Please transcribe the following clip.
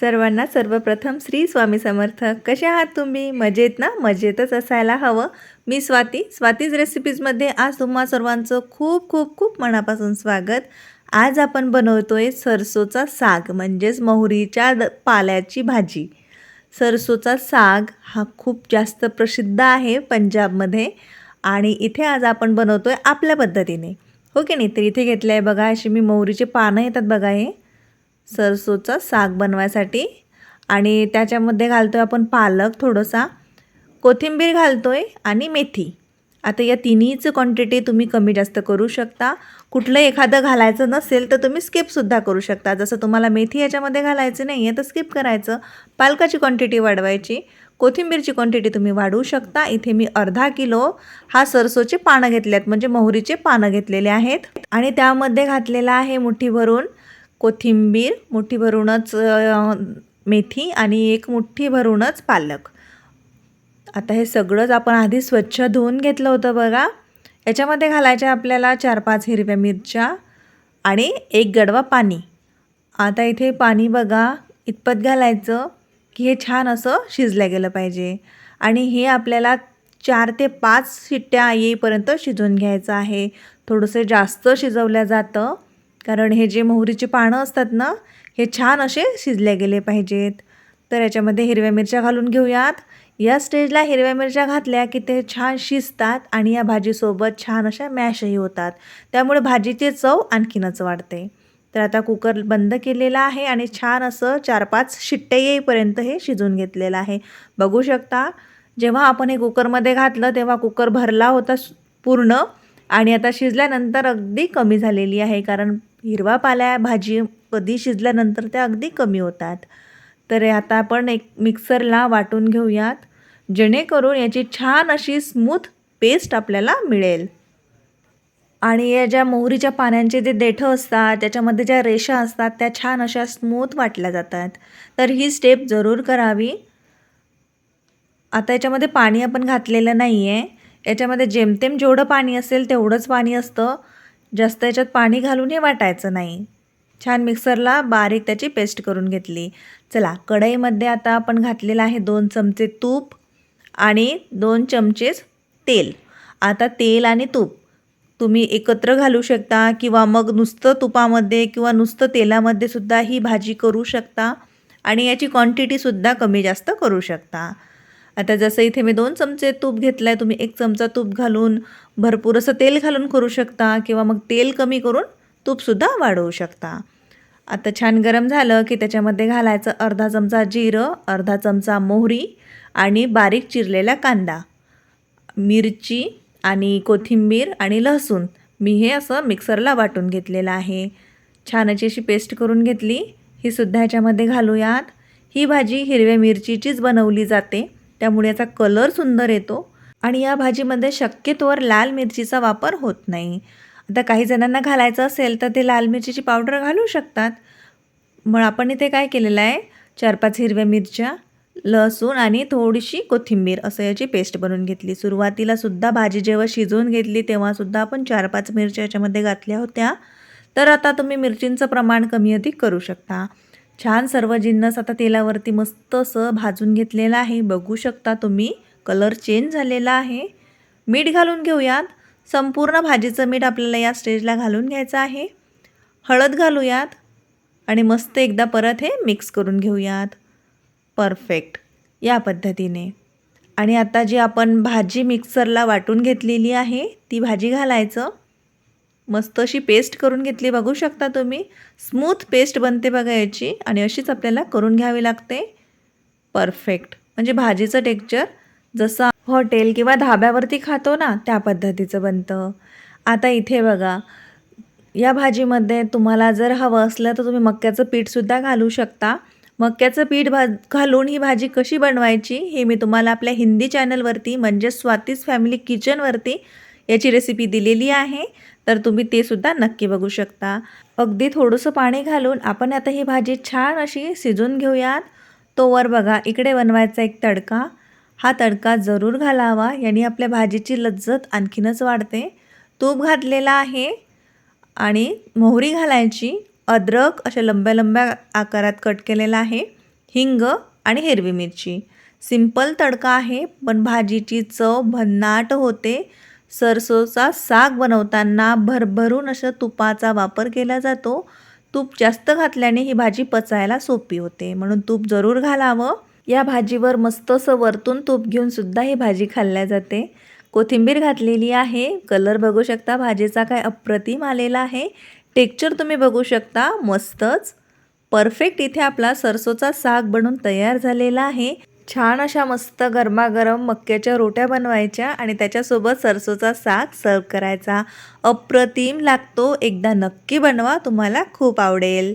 सर्वांना सर्वप्रथम श्री स्वामी समर्थ. कसे आहात तुम्ही? मजेत ना? मजेतच असायला हवं. मी स्वाती. स्वातीज रेसिपीजमध्ये आज तुम्हा सर्वांचं खूप खूप खूप मनापासून स्वागत. आज आपण बनवतोय सरसोचा साग म्हणजेच मोहरीच्या द पाल्याची भाजी. सरसोचा साग हा खूप जास्त प्रसिद्ध आहे पंजाबमध्ये आणि इथे आज आपण बनवतोय आपल्या पद्धतीने. हो की नाही? तर इथे घेतलं आहे बघा अशी मी मोहरीचे पानं येतात बघा हे. सरसोचा साग बनवायसाठी. आणि त्याच्यामध्ये घालतो आहे आपण पालक थोडंसा. कोथिंबीर घालतो आहे आणि मेथी. आता या तिन्हीचं क्वांटिटी तुम्ही कमी जास्त करू शकता. कुठलं एखादं घालायचं नसेल तर तुम्ही स्किपसुद्धा करू शकता. जसं तुम्हाला मेथी याच्यामध्ये घालायचं नाही आहे तर स्किप करायचं. पालकाची क्वांटिटी वाढवायची. कोथिंबीरची क्वांटिटी तुम्ही वाढवू शकता. इथे मी अर्धा किलो हा सरसोचे पानं घेतले आहेत म्हणजे मोहरीचे पानं घेतलेले आहेत. आणि त्यामध्ये घातलेला आहे मुठी भरून कोथिंबीर मुठी भरूनच मेथी आणि एक मुठ्ठी भरूनच पालक. आता हे सगळंच आपण आधी स्वच्छ धुवून घेतलं होतं बघा. याच्यामध्ये घालायच्या आपल्याला चार पाच हिरव्या मिरच्या आणि एक गडवा पाणी. आता इथे पाणी बघा इतपत घालायचं की हे छान असं शिजलं गेलं पाहिजे. आणि हे आपल्याला चार ते पाच शिट्ट्या येईपर्यंत शिजवून घ्यायचं आहे. थोडंसं जास्त शिजवलं जातं. कारण हे जे मोहरीची पानं असतात ना हे छान असे शिजले गेले पाहिजेत. तर याच्यामध्ये हिरव्या मिरच्या घालून घेऊयात. या स्टेजला हिरव्या मिरच्या घातल्या की ते छान शिजतात आणि या भाजीसोबत छान अशा मॅशही होतात. त्यामुळे भाजीची चव आणखीनच वाढते. तर आता कुकर बंद केलेला आहे आणि छान असं चार पाच शिट्टे येईपर्यंत हे शिजून घेतलेलं आहे. बघू शकता जेव्हा आपण हे कुकरमध्ये घातलं तेव्हा कुकर भरला होता पूर्ण आणि आता शिजल्यानंतर अगदी कमी झालेली आहे कारण हिरवा पाल्या भाजी कधी शिजल्यानंतर त्या अगदी कमी होतात. तर आता आपण एक मिक्सरला वाटून घेऊयात. जेणेकरून याची छान अशी स्मूथ पेस्ट आपल्याला मिळेल. आणि या ज्या मोहरीच्या पाण्यांचे जे देठं असतात त्याच्यामध्ये ज्या रेषा असतात त्या छान अशा स्मूथ वाटल्या जातात. तर ही स्टेप जरूर करावी. आता याच्यामध्ये पाणी आपण घातलेलं नाही आहे याच्यामध्ये जेमतेम जेवढं पाणी असेल तेवढंच पाणी असतं. जास्त याच्यात पाणी घालून हे वाटायचं नाही. छान मिक्सरला बारीक त्याची पेस्ट करून घेतली. चला कढईमध्ये आता आपण घातलेलं आहे दोन चमचे तूप आणि दोन चमचेच तेल. आता तेल आणि तूप. तुम्ही एकत्र घालू शकता किंवा मग नुसतं तुपामध्ये किंवा नुसतं तेलामध्ये सुद्धा ही भाजी करू शकता आणि याची क्वांटिटीसुद्धा कमी जास्त करू शकता. आता जसं इथे मी दोन चमचे तूप घेतलं आहे तुम्ही एक चमचा तूप घालून भरपूर असं तेल घालून करू शकता किंवा मग तेल कमी करून तूपसुद्धा वाढवू शकता. आता छान गरम झालं की त्याच्यामध्ये घालायचं अर्धा चमचा जिरं अर्धा चमचा मोहरी आणि बारीक चिरलेला कांदा मिरची आणि कोथिंबीर आणि लसूण. मी हे असं मिक्सरला वाटून घेतलेलं आहे. छान अशी अशी पेस्ट करून घेतली. ही सुद्धा ह्याच्यामध्ये घालूयात. ही भाजी हिरव्या मिरचीचीच बनवली जाते. त्यामुळे याचा कलर सुंदर येतो आणि या भाजीमध्ये शक्यतोवर लाल मिरचीचा वापर होत नाही. आता काही जणांना घालायचं असेल तर ते लाल मिरचीची पावडर घालू शकतात. मग आपण इथे काय केलेलं आहे? चार पाच हिरव्या मिरच्या लसूण आणि थोडीशी कोथिंबीर असं याची पेस्ट बनवून घेतली. सुरुवातीला सुद्धा भाजी जेव्हा शिजवून घेतली तेव्हासुद्धा आपण चार पाच मिरच्या याच्यामध्ये घातल्या होत्या. तर आता तुम्ही मिरचींचं प्रमाण कमी अधिक करू शकता. छान सर्व जिन्नस आता तेलावरती मस्त असं भाजून घेतलेलं आहे. बघू शकता तुम्ही कलर चेंज झालेला आहे. मीठ घालून घेऊयात. संपूर्ण भाजीचं मीठ आपल्याला या स्टेजला घालून घ्यायचं आहे. हळद घालूयात आणि मस्त एकदा परत हे मिक्स करून घेऊयात. परफेक्ट या पद्धतीने. आणि आता जी आपण भाजी मिक्सरला वाटून घेतलेली आहे ती भाजी घालायचं. मस्त अशी पेस्ट करून घेतली बघू शकता तुम्ही. स्मूथ पेस्ट बनते बघा याची आणि अशीच आपल्याला करून घ्यावी लागते. परफेक्ट म्हणजे भाजीचं टेक्चर जसं हॉटेल किंवा धाब्यावरती खातो ना त्या पद्धतीचं बनतं. आता इथे बघा या भाजीमध्ये तुम्हाला जर हवं असलं तर तुम्ही मक्याचं पीठसुद्धा घालू शकता. मक्याचं पीठ भा घालून ही भाजी कशी बनवायची हे मी तुम्हाला आपल्या हिंदी चॅनलवरती म्हणजे स्वातीस फॅमिली किचनवरती याची रेसिपी दिलेली आहे. तर तुम्ही ते सुद्धा नक्की बघू शकता. अगदी थोडंसं पाणी घालून आपण आता ही भाजी छान अशी शिजून घेऊयात. तोवर बघा इकडे बनवायचा एक तडका. हा तडका जरूर घालावा याने आपल्या भाजीची लज्जत आणखीनच वाढते. तूप घातलेला आहे आणि मोहरी घालायची. अद्रक अशा लंब्या लंब्या आकारात कट केलेला आहे. हिंग आणि हिरवी मिरची. सिंपल तडका आहे पण भाजीची चव भन्नाट होते. सरसोचा साग बनवताना भरभरून असं तुपाचा वापर केला जातो. तूप जास्त घातल्याने ही भाजी पचायला सोपी होते. म्हणून तूप जरूर घालावं. या भाजीवर मस्त असं वरतून तूप घेऊन सुद्धा ही भाजी खाल्ल्या जाते. कोथिंबीर घातलेली आहे. कलर बघू शकता. भाजीचा काय अप्रतिम आलेला आहे. टेक्चर तुम्ही बघू शकता. मस्तच. परफेक्ट इथे आपला सरसोचा साग बनून तयार झालेला आहे. छान अशा मस्त गरमागरम मक्याच्या रोट्या बनवायच्या आणि त्याच्यासोबत सरसोचा साग सर्व करायचा. अप्रतिम लागतो. एकदा नक्की बनवा. तुम्हाला खूप आवडेल.